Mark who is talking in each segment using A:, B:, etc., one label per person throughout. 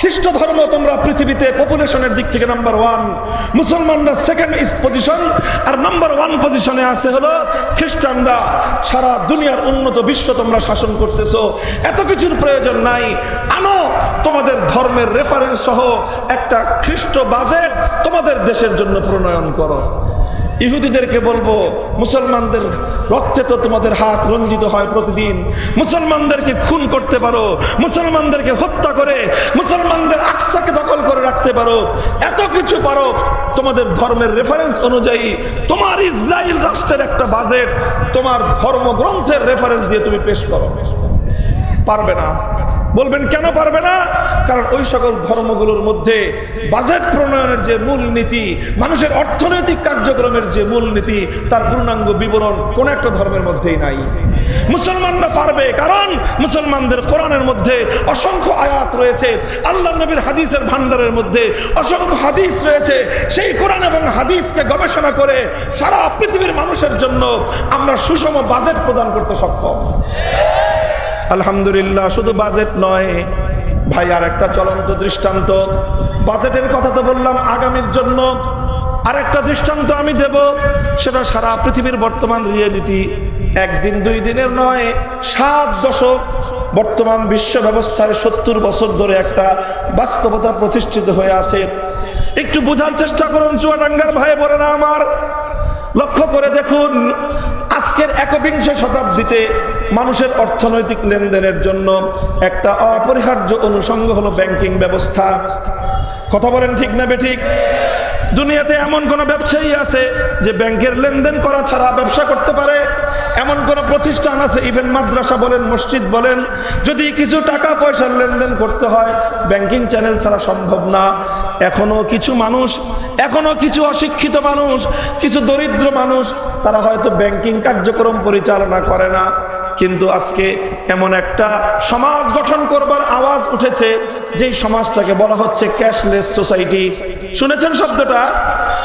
A: খ্রিস্ট ধর্ম তোমরা পৃথিবীতে পপুলেশনের দিক থেকে নাম্বার ওয়ান মুসলমানরা সেকেন্ড পজিশন আর নাম্বার ওয়ান পজিশনে আছে হলো খ্রিস্টানরা। সারা দুনিয়ার উন্নত বিশ্ব তোমরা শাসন করতেছো। এত কিছুর প্রয়োজন নাই। আনো, তোমাদের ধর্মের রেফারেন্স সহ একটা খ্রিস্ট বাজেট তোমাদের দেশের জন্য প্রণয়ন করো। ইহুদিদেরকে বলব, মুসলমানদের রক্তে তো তোমাদের হাত রঞ্জিত হয় প্রতিদিন। মুসলমানদেরকে খুন করতে পারো, মুসলমানদেরকে হত্যা করে, মুসলমানদের আকসাকে দখল করে রাখতে পারো। এত কিছু পারো, তোমাদের ধর্মের রেফারেন্স অনুযায়ী তোমার ইসরায়েল রাষ্ট্রের একটা বাজেট তোমার ধর্মগ্রন্থের রেফারেন্স দিয়ে তুমি পেশ করো। পারবে না। বলবেন, কেন পারবে না? কারণ ওই সকল ধর্মগুলোর মধ্যে বাজেট প্রণয়নের যে মূল নীতি মানুষের অর্থনৈতিক কার্যক্রমের যে মূল নীতি তার পূর্ণাঙ্গ বিবরণ কোন একটা ধর্মের মধ্যেই নাই। মুসলমানরা পারবে, কারণ মুসলমানদের কোরআনের মধ্যে অসংখ্য আয়াত রয়েছে, আল্লাহ নবীর হাদিসের ভান্ডারের মধ্যে অসংখ্য হাদিস রয়েছে। সেই কোরআন এবং হাদিসকে গবেষণা করে সারা পৃথিবীর মানুষের জন্য আমরা সুষম বাজেট প্রদান করতে সক্ষম। আলহামদুলিল্লাহ, শুধু বাজেট নয়। ভাই, আর একটা চলন্ত দৃষ্টান্ত। বাজেটের কথা তো বললাম আগামীর জন্য। আরেকটা দৃষ্টান্ত আমি দেব, সেটা সারা পৃথিবীর বর্তমান রিয়েলিটি একদিন, দুই দিনের নয়, সাত দশক বর্তমান বিশ্ব ব্যবস্থায় সত্তর বছর ধরে একটা বাস্তবতা প্রতিষ্ঠিত হয়ে আছে। একটু বোঝার চেষ্টা করুন, চুয়াডাঙ্গার ভাই বোনেরা আমার। লক্ষ্য করে দেখুন একবিংশ শতাব্দীতে মানুষের অর্থনৈতিক লেনদেনের জন্য একটা অপরিহার্য অনুষঙ্গ হলো ব্যাংকিং ব্যবস্থা। কথা বলেন ঠিক না বেঠিক? দুনিয়াতে এমন কোন ব্যবসায়ী আছে যে ব্যাংকের লেনদেন করা ছাড়া ব্যবসা করতে পারে? এমন কোন প্রতিষ্ঠান আছে ইভেন মাদ্রাসা বলেন, মসজিদ বলেন, যদি কিছু টাকা পয়সার লেনদেন করতে হয় ব্যাংকিং চ্যানেল ছাড়া সম্ভব না। এখনও কিছু মানুষ, এখনও কিছু অশিক্ষিত মানুষ, কিছু দরিদ্র মানুষ, তারা হয়তো ব্যাংকিং কার্যক্রম পরিচালনা করে না। কিন্তু আজকে এমন একটা সমাজ গঠন করবার আওয়াজ উঠেছে, যেই সমাজটাকে বলা হচ্ছে ক্যাশলেস সোসাইটি শুনেছেন শব্দটা?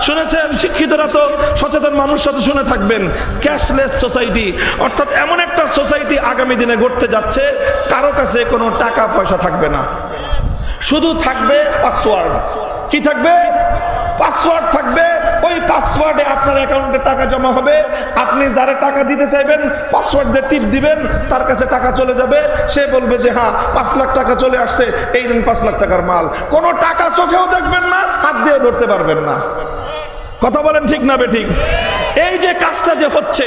A: শুনেছেন, শিক্ষিতরা তো সচেতন মানুষ সাথে শুনে থাকবেন। ক্যাশলেস সোসাইটি অর্থাৎ এমন একটা সোসাইটি আগামী দিনে গড়তে যাচ্ছে, কারও কাছে কোনো টাকা পয়সা থাকবে না। শুধু থাকবে পাসওয়ার্ড কি থাকবে? পাসওয়ার্ড থাকবে পাসওয়ার্ডে আপনার অ্যাকাউন্টে টাকা জমা হবে। আপনি যারা টাকা দিতে চাইবেন, পাসওয়ার্ড দিয়ে টিপ দিবেন, তার কাছে টাকা চলে যাবে। সে বলবে যে হ্যাঁ পাঁচ লাখ টাকা চলে আসছে, এই দিন পাঁচ লাখ টাকার মাল। কোনো টাকা চোখেও দেখবেন না, হাত দিয়ে ধরতে পারবেন না। কথা বলেন ঠিক না বে ঠিক? এই যে কাজটা যে হচ্ছে,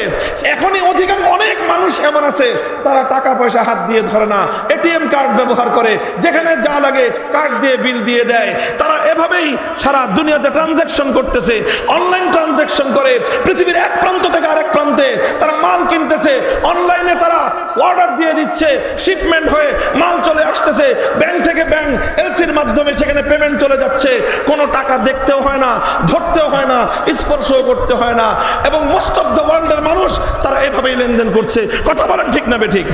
A: এখনই অধিকাংশ অনেক মানুষ এমন আছে, তারা টাকা পয়সা হাত দিয়ে ধরে না, এটিএম কার্ড ব্যবহার করে, যেখানে যা লাগে কার্ড দিয়ে বিল দিয়ে দেয়। তারা এভাবেই সারা দুনিয়াতে ট্রানজ্যাকশন করতেছে অনলাইন ট্রানজ্যাকশন করে, পৃথিবীর এক প্রান্ত থেকে আরেক প্রান্তে তারা মাল কিনতেছে অনলাইনে তারা অর্ডার দিয়ে দিচ্ছে শিপমেন্ট হয়ে মাল চলে আসতেছে ব্যাংক থেকে ব্যাংক এলসির মাধ্যমে সেখানে পেমেন্ট চলে যাচ্ছে, কোনো টাকা দেখতেও হয় না, ধরতেও হয় না স্পর্শ করতে হয় না। এবং মোস্ট অফ দ্য ওয়ার্ল্ডের মানুষ তারা এভাবেই লেনদেন করছে। কথা বলেন ঠিক না ঠিক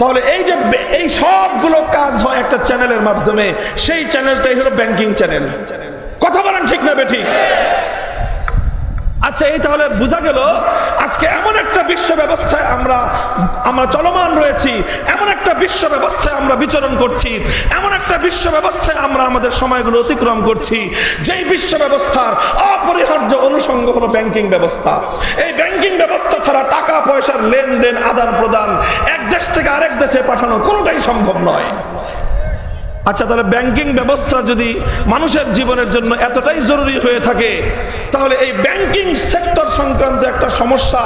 A: তাহলে এই যে এই সবগুলো কাজ হয় একটা চ্যানেলের মাধ্যমে, সেই চ্যানেলটাই হলো ব্যাংকিং চ্যানেল কথা বলেন ঠিক না ঠিক আচ্ছা এই তাহলে বোঝা গেল আজকে এমন একটা বিশ্ব ব্যবস্থায় আমরা আমরা চলমান রয়েছি, এমন একটা বিশ্ব ব্যবস্থায় আমরা বিচরণ করছি, এমন একটা বিশ্ব ব্যবস্থায় আমরা আমাদের সময়গুলো অতিক্রম করছি, যেই বিশ্ব ব্যবস্থার অপরিহার্য অনুষঙ্গ হলো ব্যাংকিং ব্যবস্থা। এই ব্যাংকিং ব্যবস্থা ছাড়া টাকা, পয়সার লেনদেন আদান প্রদান এক দেশ থেকে আরেক দেশে পাঠানো কোনোটাই সম্ভব নয়। আচ্ছা তাহলে ব্যাংকিং ব্যবস্থা যদি মানুষের জীবনের জন্য এতটাই জরুরি হয়ে থাকে, তাহলে এই ব্যাংকিং সেক্টর সংক্রান্ত একটা সমস্যা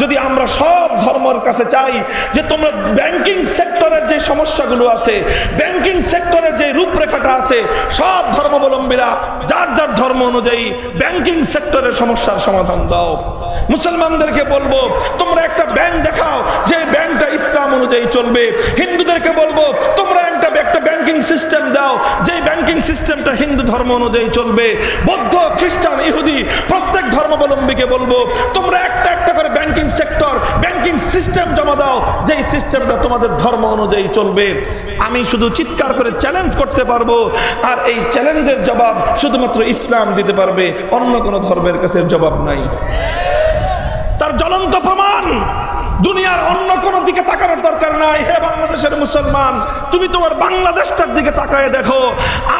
A: যদি আমরা সব ধর্মের কাছে চাই, যে তোমরা ব্যাংকিং সেক্টরের যে সমস্যাগুলো আছে ব্যাংকিং সেক্টরের যে রূপরেখাটা আছে, সব ধর্মাবলম্বীরা যার যার ধর্ম অনুযায়ী ব্যাংকিং সেক্টরের সমস্যার সমাধান দাও। মুসলমানদেরকে বলব, তোমরা একটা ব্যাংক দেখাও, যে ব্যাংকটা ইসলাম অনুযায়ী চলবে। হিন্দুদেরকে বলব, তোমরা একটা একটা ব্যাংকিং সিস্টেম দাও যে ব্যাংকিং সিস্টেমটা হিন্দু ধর্ম অনুযায়ী চলবে, বৌদ্ধ, খ্রিস্টান, ইহুদি, প্রত্যেক ধর্মাবলম্বীকে বলব, তোমরা একটা একটা করে ব্যাংকিং সেক্টর, ব্যাংকিং সিস্টেম জমা দাও, যেই সিস্টেমটা তোমাদের ধর্ম অনুযায়ী চলবে। আমি শুধু চিৎকার করে চ্যালেঞ্জ করতে পারব, আর এই চ্যালেঞ্জের জবাব শুধুমাত্র ইসলাম দিতে পারবে, অন্য কোনো ধর্মের কাছে জবাব নাই। দুনিয়ার অন্য কোনো দিকে তাকানোর দরকার নাই। হে বাংলাদেশের মুসলমান, তুমি তোমার বাংলাদেশটার দিকে তাকায় দেখো।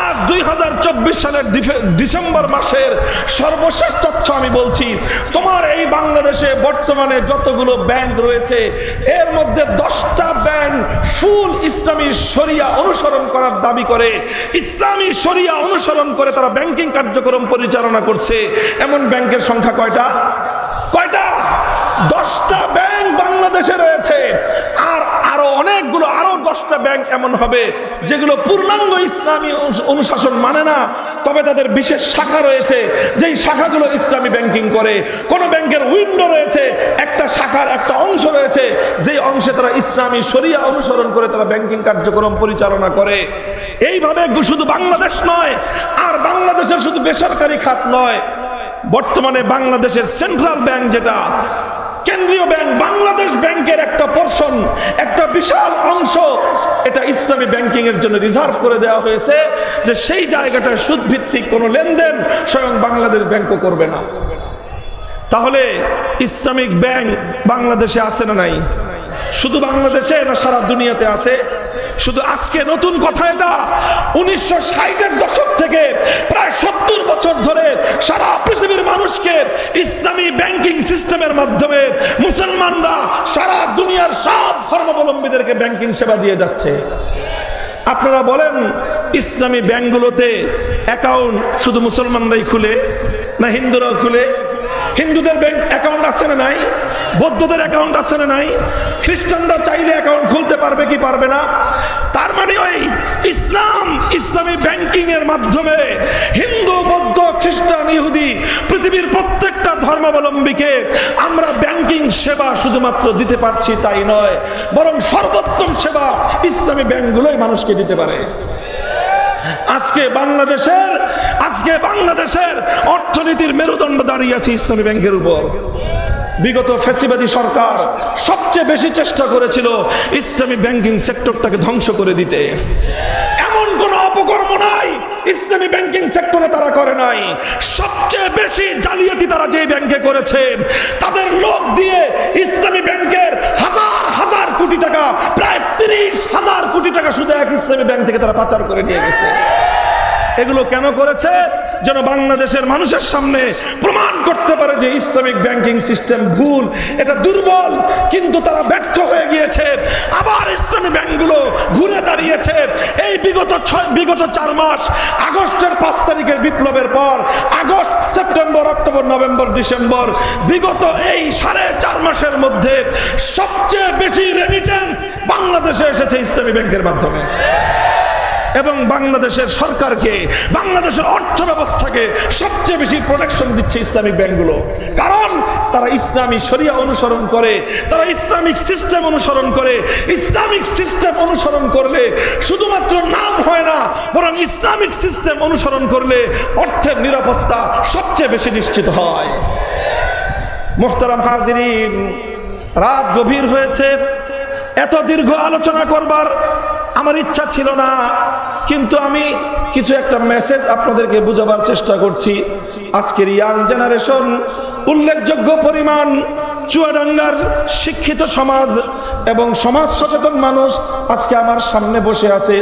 A: আজ দুই হাজার চব্বিশ সালের ডিসেম্বর মাসের সর্বশেষ তথ্য আমি বলছি, তোমার এই বাংলাদেশে বর্তমানে যতগুলো ব্যাংক রয়েছে, এর মধ্যে দশটা ব্যাংক ফুল ইসলামী শরিয়া অনুসরণ করার দাবি করে। ইসলামী শরিয়া অনুসরণ করে তারা ব্যাংকিং কার্যক্রম পরিচালনা করছে। এমন ব্যাংকের সংখ্যা কয়টা? কয়টা? দশটা ব্যাংক বাংলাদেশে রয়েছে। আর আরও অনেকগুলো, আরও দশটা ব্যাংক এমন হবে, যেগুলো পূর্ণাঙ্গ ইসলামী অনু- অনুশাসন মানে না। তবে তাদের বিশেষ শাখা রয়েছে, যেই শাখাগুলো ইসলামী ব্যাংকিং করে। কোন ব্যাংকের উইন্ডো রয়েছে, একটা শাখার একটা অংশ রয়েছে, যেই অংশে তারা ইসলামী শরিয়া অনুসরণ করে তারা ব্যাংকিং কার্যক্রম পরিচালনা করে। এইভাবে শুধু বাংলাদেশ নয়, আর বাংলাদেশের শুধু বেসরকারি খাত নয়। বর্তমানে বাংলাদেশের সেন্ট্রাল ব্যাংক যেটা কেন্দ্রীয় ব্যাংক, বাংলাদেশ ব্যাংকের একটা পোর্শন একটা বিশাল অংশ এটা ইসলামী ব্যাংকিং এর জন্য রিজার্ভ করে দেওয়া হয়েছে যে সেই জায়গাটা সুদ ভিত্তিক কোনো লেনদেন স্বয়ং বাংলাদেশ ব্যাংকও করবে না। তাহলে ইসলামিক ব্যাংক বাংলাদেশে আছে না নাই? শুধু বাংলাদেশে না সারা দুনিয়াতে আছে? শুধু আজকে নতুন কথা এটা, উনিশশো ষাটের দশক থেকে ব্যাংকিং সিস্টেমের মাধ্যমে মুসলমানরা সারা দুনিয়ার সব ধর্মাবলম্বীদেরকে ব্যাংকিং সেবা দিয়ে যাচ্ছে। আপনারা বলেন, ইসলামী ব্যাংকগুলোতে অ্যাকাউন্ট শুধু মুসলমানরাই খুলে না হিন্দুরাও খুলে? হিন্দুদের ব্যাংক অ্যাকাউন্ট আছে না নাই? বৌদ্ধদের অ্যাকাউন্ট আছে না নাই? খ্রিস্টানরা চাইলে অ্যাকাউন্ট খুলতে পারবে কি পারবে না? তার মানে ওই ইসলাম, ইসলামী ব্যাংকিং এর মাধ্যমে হিন্দু, বৌদ্ধ, খ্রিস্টান, ইহুদি পৃথিবীর প্রত্যেকটা ধর্মাবলম্বীকে আমরা ব্যাংকিং সেবা শুধুমাত্র দিতে পারছি তাই নয়, বরং সর্বোত্তম সেবা ইসলামী ব্যাংকগুলোই মানুষকে দিতে পারে। আজকে বাংলাদেশের আজকে বাংলাদেশের অর্থনীতির মেরুদণ্ড দাঁড়িয়ে আছে ইসলামী ব্যাংকের উপর। বিগত ফ্যাসিবাদী সরকার সবচেয়ে বেশি চেষ্টা করেছিল ইসলামী ব্যাংকিং সেক্টরটাকে ধ্বংস করে দিতে। ইসলামী ব্যাংকিং সেক্টরে তারা করে নাই। সবচেয়ে বেশি জালিয়াতি তারা যে ব্যাংকে করেছে, তাদের লোক দিয়ে ইসলামী ব্যাংকের হাজার হাজার কোটি টাকা, প্রায় তিরিশ হাজার কোটি টাকা শুধু এক ইসলামী ব্যাংক থেকে তারা পাচার করে নিয়ে গেছে। এগুলো কেন করেছে? যেন বাংলাদেশের মানুষের সামনে প্রমাণ করতে পারে যে ইসলামিক ব্যাংকিং সিস্টেম ভুল, এটা দুর্বল, কিন্তু তারা ব্যর্থ হয়ে গিয়েছে। আবার ইসলামী ব্যাংকগুলো ঘুরে দাঁড়িয়েছে। এই বিগত ছয়, বিগত চার মাস, আগস্টের পাঁচ তারিখের বিপ্লবের পর, August, September, October, November, December, বিগত এই সাড়ে চার মাসের মধ্যে সবচেয়ে বেশি রেমিটেন্স বাংলাদেশে এসেছে ইসলামী ব্যাংকের মাধ্যমে। এবং বাংলাদেশের সরকারকে, বাংলাদেশের অর্থ ব্যবস্থাকে সবচেয়ে বেশি প্রোটেকশন দিচ্ছে ইসলামিক ব্যাংকগুলো। কারণ তারা ইসলামী শরিয়া অনুসরণ করে, তারা ইসলামিক সিস্টেম অনুসরণ করে। ইসলামিক সিস্টেম অনুসরণ করলে শুধুমাত্র নাম হয় না, বরং ইসলামিক সিস্টেম অনুসরণ করলে অর্থের নিরাপত্তা সবচেয়ে বেশি নিশ্চিত হয়। মোহতারাম হাজিরিন, রাত গভীর হয়েছে। এত দীর্ঘ আলোচনা করবার আমার ইচ্ছা ছিল না, কিন্তু আমি কিছু একটা মেসেজ আপনাদেরকে বোঝাবার চেষ্টা করছি। আজকের ইয়াং জেনারেশন উল্লেখযোগ্য পরিমাণ চুয়াডাঙ্গার শিক্ষিত সমাজ এবং সমাজ সচেতন মানুষ আজকে আমার সামনে বসে আছে।